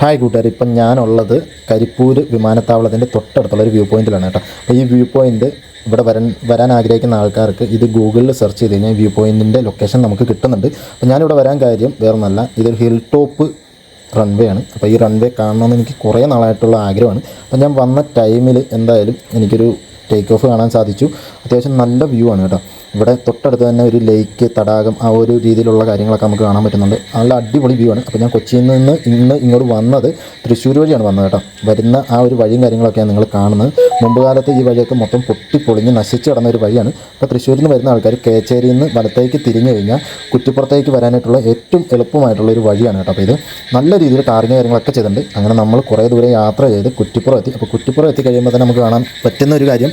Hi കൂട്ടുകാർ ഇപ്പം ഞാനുള്ളത് കരിപ്പൂർ വിമാനത്താവളത്തിന്റെ തൊട്ടടുത്തുള്ള ഒരു വ്യൂ പോയിന്റിലാണ് കേട്ടോ. അപ്പോൾ ഈ വ്യൂ പോയിന്റ് ഇവിടെ വരാൻ വരാൻ ആഗ്രഹിക്കുന്ന ആൾക്കാർക്ക് ഇത് ഗൂഗിളിൽ സെർച്ച് ചെയ്ത് കഴിഞ്ഞാൽ വ്യൂ പോയിന്റിന്റെ ലൊക്കേഷൻ നമുക്ക് കിട്ടുന്നുണ്ട്. അപ്പോൾ ഞാനിവിടെ വരാൻ കാര്യം വേറൊന്നല്ല ഇതൊരു ഹിൽ ടോപ്പ് റൺവേ ആണ്. അപ്പോൾ ഈ റൺവേ കാണണമെന്ന് എനിക്ക് കുറേ നാളായിട്ടുള്ള ആഗ്രഹമാണ്. അപ്പോൾ ഞാൻ വന്ന ടൈമിൽ എന്തായാലും എനിക്കൊരു ടേക്ക് ഓഫ് കാണാൻ സാധിച്ചു. അത്യാവശ്യം നല്ല വ്യൂ ആണ് കേട്ടോ. ഇവിടെ തൊട്ടടുത്ത് തന്നെ ഒരു ലേക്ക് തടാകം ആ ഒരു രീതിയിലുള്ള കാര്യങ്ങളൊക്കെ നമുക്ക് കാണാൻ പറ്റുന്നുണ്ട്. നല്ല അടിപൊളി വ്യൂ ആണ്. അപ്പോൾ ഞാൻ കൊച്ചിയിൽ നിന്ന് ഇന്ന് ഇങ്ങോട്ട് വന്നത് തൃശ്ശൂർ വഴിയാണ് വന്നത് കേട്ടോ. വരുന്ന ആ ഒരു വഴിയും കാര്യങ്ങളൊക്കെയാണ് നിങ്ങൾ കാണുന്നത്. മുമ്പ് കാലത്ത് ഈ വഴിയൊക്കെ മൊത്തം പൊട്ടിപ്പൊളിഞ്ഞ് നശിച്ച് കിടന്ന ഒരു വഴിയാണ്. അപ്പോൾ തൃശ്ശൂരിൽ നിന്ന് വരുന്ന ആൾക്കാർ കേച്ചേരിയിൽ നിന്ന് വലത്തേക്ക് തിരിഞ്ഞു കഴിഞ്ഞാൽ കുറ്റിപ്പുറത്തേക്ക് വരാനായിട്ടുള്ള ഏറ്റവും എളുപ്പമായിട്ടുള്ള ഒരു വഴിയാണ് കേട്ടോ. അപ്പോൾ ഇത് നല്ല രീതിയിൽ ടാറിങ് കാര്യങ്ങളൊക്കെ ചെയ്തിട്ടുണ്ട്. അങ്ങനെ നമ്മൾ കുറേ ദൂരെ യാത്ര ചെയ്ത് കുറ്റിപ്പുറം എത്തി. അപ്പോൾ കുറ്റിപ്പുറം എത്തി കഴിയുമ്പോൾ തന്നെ നമുക്ക് കാണാൻ പറ്റുന്ന ഒരു കാര്യം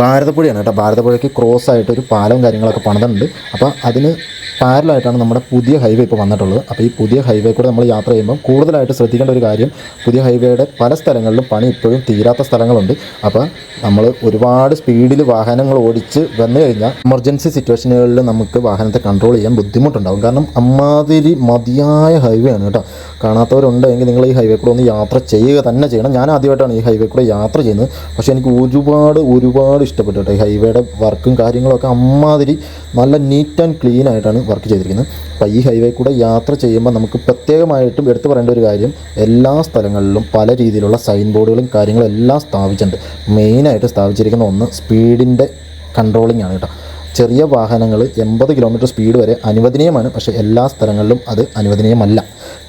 ഭാരതപ്പുഴയാണ് കേട്ടോ. ഭാരതപ്പുഴയ്ക്ക് ക്രോസ് ആയിട്ട് ഒരു പാലവും കാര്യങ്ങളൊക്കെ പണിതുണ്ട് അപ്പോൾ അതിന് പാരലായിട്ടാണ് നമ്മുടെ പുതിയ ഹൈവേ ഇപ്പോൾ വന്നിട്ടുള്ളത്. അപ്പോൾ ഈ പുതിയ ഹൈവേ കൂടെ നമ്മൾ യാത്ര ചെയ്യുമ്പോൾ കൂടുതലായിട്ട് ശ്രദ്ധിക്കേണ്ട ഒരു കാര്യം പുതിയ ഹൈവേയുടെ പല സ്ഥലങ്ങളിലും പണി ഇപ്പോഴും തീരാത്ത സ്ഥലങ്ങളുണ്ട്. അപ്പോൾ നമ്മൾ ഒരുപാട് സ്പീഡിൽ വാഹനങ്ങൾ ഓടിച്ച് വന്നു കഴിഞ്ഞാൽ എമർജൻസി സിറ്റുവേഷനുകളിൽ നമുക്ക് വാഹനത്തെ കൺട്രോൾ ചെയ്യാൻ ബുദ്ധിമുട്ടുണ്ടാകും കാരണം അമ്മാതിരി മതിയായ ഹൈവേ ആണ് കേട്ടോ. കാണാത്തവരുണ്ടെങ്കിൽ നിങ്ങൾ ഈ ഹൈവേ കൂടെ ഒന്ന് യാത്ര ചെയ്യുക തന്നെ ചെയ്യണം. ഞാൻ ആദ്യമായിട്ടാണ് ഈ ഹൈവേ കൂടെ യാത്ര ചെയ്യുന്നത്. പക്ഷേ എനിക്ക് ഒരുപാട് ഒരുപാട് ഇഷ്ടപ്പെട്ടു കേട്ടോ. ഈ ഹൈവേയുടെ വർക്കും കാര്യങ്ങളൊക്കെ അമ്മാതിരി നല്ല നീറ്റ് ആൻഡ് ക്ലീൻ ആയിട്ടാണ് വർക്ക് ചെയ്തിരിക്കുന്നത്. അപ്പോൾ ഈ ഹൈവേ കൂടെ യാത്ര ചെയ്യുമ്പോൾ നമുക്ക് പ്രത്യേകമായിട്ടും എടുത്തു പറയേണ്ട ഒരു കാര്യം എല്ലാ സ്ഥലങ്ങളിലും പല രീതിയിലുള്ള സൈൻ ബോർഡുകളും കാര്യങ്ങളും എല്ലാം സ്ഥാപിച്ചിട്ടുണ്ട്. മെയിനായിട്ട് സ്ഥാപിച്ചിരിക്കുന്ന ഒന്ന് സ്പീഡിന്റെ കൺട്രോളിംഗ് ആണ് കേട്ടോ. ചെറിയ വാഹനങ്ങൾ എൺപത് കിലോമീറ്റർ സ്പീഡ് വരെ അനുവദനീയമാണ് പക്ഷേ എല്ലാ സ്ഥലങ്ങളിലും അത് അനുവദനീയമല്ല.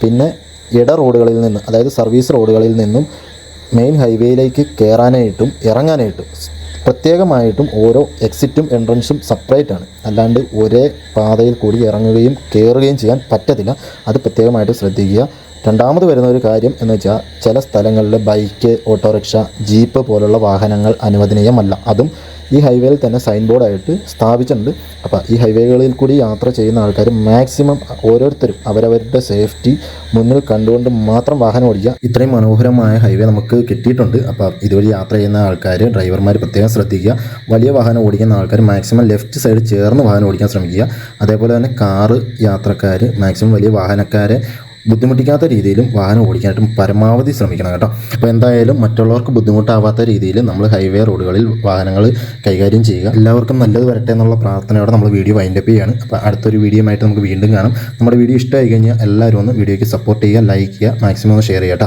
പിന്നെ ഇട റോഡുകളിൽ നിന്ന് അതായത് സർവീസ് റോഡുകളിൽ നിന്നും മെയിൻ ഹൈവേയിലേക്ക് കയറാനായിട്ടും ഇറങ്ങാനായിട്ടും പ്രത്യേകമായിട്ടും ഓരോ എക്സിറ്റും എൻട്രൻസും സെപ്പറേറ്റ് ആണ്. അല്ലാണ്ട് ഒരേ പാതയിൽ കൂടി ഇറങ്ങുകയും കയറുകയും ചെയ്യാൻ പറ്റത്തില്ല. അത് പ്രത്യേകമായിട്ട് ശ്രദ്ധിക്കുക. രണ്ടാമത് വരുന്ന ഒരു കാര്യം എന്ന് വെച്ചാൽ ചില സ്ഥലങ്ങളിൽ ബൈക്ക് ഓട്ടോറിക്ഷ ജീപ്പ് പോലുള്ള വാഹനങ്ങൾ അനുവദനീയമല്ല. അതും ഈ ഹൈവേയിൽ തന്നെ സൈൻ ബോർഡായിട്ട് സ്ഥാപിച്ചിട്ടുണ്ട്. അപ്പോൾ ഈ ഹൈവേകളിൽ കൂടി യാത്ര ചെയ്യുന്ന ആൾക്കാർ മാക്സിമം ഓരോരുത്തരും അവരവരുടെ സേഫ്റ്റി മുന്നിൽ കണ്ടുകൊണ്ട് മാത്രം വാഹനം ഓടിക്കുക. ഇത്രയും മനോഹരമായ ഹൈവേ നമുക്ക് കിട്ടിയിട്ടുണ്ട്. അപ്പോൾ ഇതുവഴി യാത്ര ചെയ്യുന്ന ആൾക്കാർ ഡ്രൈവർമാർ പ്രത്യേകം ശ്രദ്ധിക്കുക. വലിയ വാഹനം ഓടിക്കുന്ന ആൾക്കാർ മാക്സിമം ലെഫ്റ്റ് സൈഡ് ചേർന്ന് വാഹനം ഓടിക്കാൻ ശ്രമിക്കുക. അതേപോലെ തന്നെ കാറ് യാത്രക്കാർ മാക്സിമം വലിയ വാഹനക്കാരെ ബുദ്ധിമുട്ടിക്കാത്ത രീതിയിലും വാഹനം ഓടിക്കാനായിട്ടും പരമാവധി ശ്രമിക്കണം കേട്ടോ. അപ്പോൾ എന്തായാലും മറ്റുള്ളവർക്ക് ബുദ്ധിമുട്ടാവാത്ത രീതിയിൽ നമ്മൾ ഹൈവേ റോഡുകളിൽ വാഹനങ്ങൾ കൈകാര്യം ചെയ്യുക. എല്ലാവർക്കും നല്ലത് വരട്ടെ എന്നുള്ള പ്രാർത്ഥനയോടെ നമ്മൾ വീഡിയോ വൈൻഡപ്പ് ചെയ്യുകയാണ് അപ്പോൾ അടുത്തൊരു വീഡിയോ ആയിട്ട് നമുക്ക് വീണ്ടും കാണാം. നമ്മുടെ വീഡിയോ ഇഷ്ടമായി കഴിഞ്ഞാൽ എല്ലാവരും ഒന്ന് വീഡിയോയ്ക്ക് സപ്പോർട്ട് ചെയ്യുക ലൈക്ക് ചെയ്യുക മാക്സിമം ഒന്ന് ഷെയർ ചെയ്യുക കേട്ടോ.